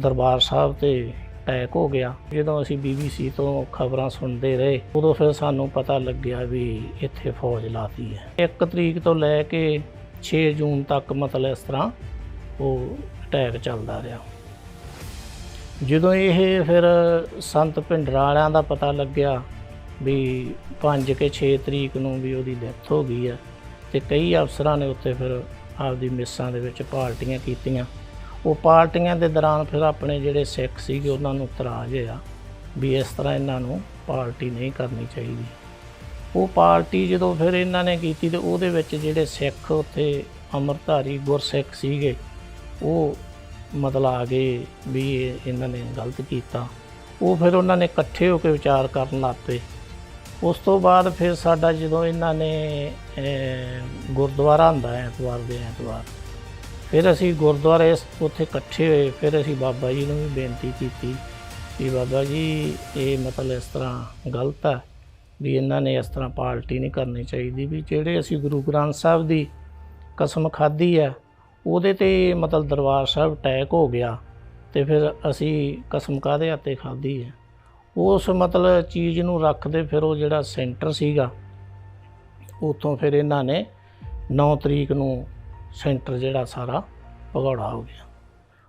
ਦਰਬਾਰ ਸਾਹਿਬ ਤੇ ਅਟੈਕ ਹੋ ਗਿਆ। ਜਦੋਂ ਅਸੀਂ ਬੀਬੀਸੀ ਤੋਂ ਖਬਰਾਂ ਸੁਣਦੇ ਰਹੇ, ਉਦੋਂ ਫਿਰ ਸਾਨੂੰ ਪਤਾ ਲੱਗਿਆ ਵੀ ਇੱਥੇ ਫੌਜ ਲਾਤੀ ਹੈ। 1 ਤਰੀਕ ਤੋਂ ਲੈ ਕੇ 6 ਜੂਨ ਤੱਕ ਮਤਲਬ ਇਸ ਤਰ੍ਹਾਂ ਉਹ ਅਟੈਕ ਚੱਲਦਾ ਰਿਹਾ। ਜਦੋਂ ਇਹ ਫਿਰ ਸੰਤ ਭਿੰਡਰਾਂ ਵਾਲਿਆਂ ਦਾ ਪਤਾ ਲੱਗਿਆ ਵੀ 5 ਕੇ 6 ਤਰੀਕ ਨੂੰ ਵੀ ਉਹਦੀ ਡੈਥ ਹੋ ਗਈ ਹੈ, ਤੇ ਕਈ ਅਫਸਰਾਂ ਨੇ ਉੱਤੇ ਫਿਰ ਆਪਦੀ ਮਿਸਾਂ ਦੇ ਵਿੱਚ ਪਾਰਟੀਆਂ ਕੀਤੀਆਂ। ਉਹ ਪਾਰਟੀਆਂ ਦੇ ਦੌਰਾਨ ਫਿਰ ਆਪਣੇ ਜਿਹੜੇ ਸਿੱਖ ਸੀਗੇ ਉਹਨਾਂ ਨੂੰ ਇਤਰਾਜ਼ ਹੋਇਆ ਵੀ ਇਸ ਤਰ੍ਹਾਂ ਇਹਨਾਂ ਨੂੰ ਪਾਰਟੀ ਨਹੀਂ ਕਰਨੀ ਚਾਹੀਦੀ। ਉਹ ਪਾਰਟੀ ਜਦੋਂ ਫਿਰ ਇਹਨਾਂ ਨੇ ਕੀਤੀ ਤੇ ਉਹਦੇ ਵਿੱਚ ਜਿਹੜੇ ਸਿੱਖ ਉੱਥੇ ਅੰਮ੍ਰਿਤਧਾਰੀ ਗੁਰਸਿੱਖ ਸੀਗੇ, ਉਹ ਮਤਲਬ ਆ ਗਏ ਵੀ ਇਹ ਇਹਨਾਂ ਨੇ ਗਲਤ ਕੀਤਾ। ਉਹ ਫਿਰ ਉਹਨਾਂ ਨੇ ਇਕੱਠੇ ਹੋ ਕੇ ਵਿਚਾਰ ਕਰਨ ਲੱਗ ਪਏ। ਉਸ ਤੋਂ ਬਾਅਦ ਫਿਰ ਸਾਡਾ ਜਦੋਂ ਇਹਨਾਂ ਨੇ ਗੁਰਦੁਆਰਾ ਹੁੰਦਾ ਐਤਵਾਰ ਦੇ ਐਤਵਾਰ ਫਿਰ ਅਸੀਂ ਗੁਰਦੁਆਰੇ ਸ- ਉੱਥੇ ਇਕੱਠੇ ਹੋਏ, ਫਿਰ ਅਸੀਂ ਬਾਬਾ ਜੀ ਨੂੰ ਵੀ ਬੇਨਤੀ ਕੀਤੀ ਵੀ ਬਾਬਾ ਜੀ, ਇਹ ਮਤਲਬ ਇਸ ਤਰ੍ਹਾਂ ਗਲਤ ਹੈ ਵੀ ਇਹਨਾਂ ਨੇ ਇਸ ਤਰ੍ਹਾਂ ਪਾਰਟੀ ਨਹੀਂ ਕਰਨੀ ਚਾਹੀਦੀ ਵੀ ਜਿਹੜੇ ਅਸੀਂ ਗੁਰੂ ਗ੍ਰੰਥ ਸਾਹਿਬ ਦੀ ਕਸਮ ਖਾਧੀ ਹੈ, ਉਹਦੇ ਤੇ ਮਤਲਬ ਦਰਬਾਰ ਸਾਹਿਬ ਅਟੈਕ ਹੋ ਗਿਆ ਤੇ ਫਿਰ ਅਸੀਂ ਕਸਮ ਕਾਹਦੇ ਹੱਥੇ ਖਾਧੀ ਹੈ। ਉਸ ਮਤਲਬ ਚੀਜ਼ ਨੂੰ ਰੱਖਦੇ ਫਿਰ ਉਹ ਜਿਹੜਾ ਸੈਂਟਰ ਸੀਗਾ ਉਤੋਂ ਫਿਰ ਇਹਨਾਂ ਨੇ 9 ਤਰੀਕ ਨੂੰ ਸੈਂਟਰ ਜਿਹੜਾ ਸਾਰਾ ਭਗੌੜਾ ਹੋ ਗਿਆ।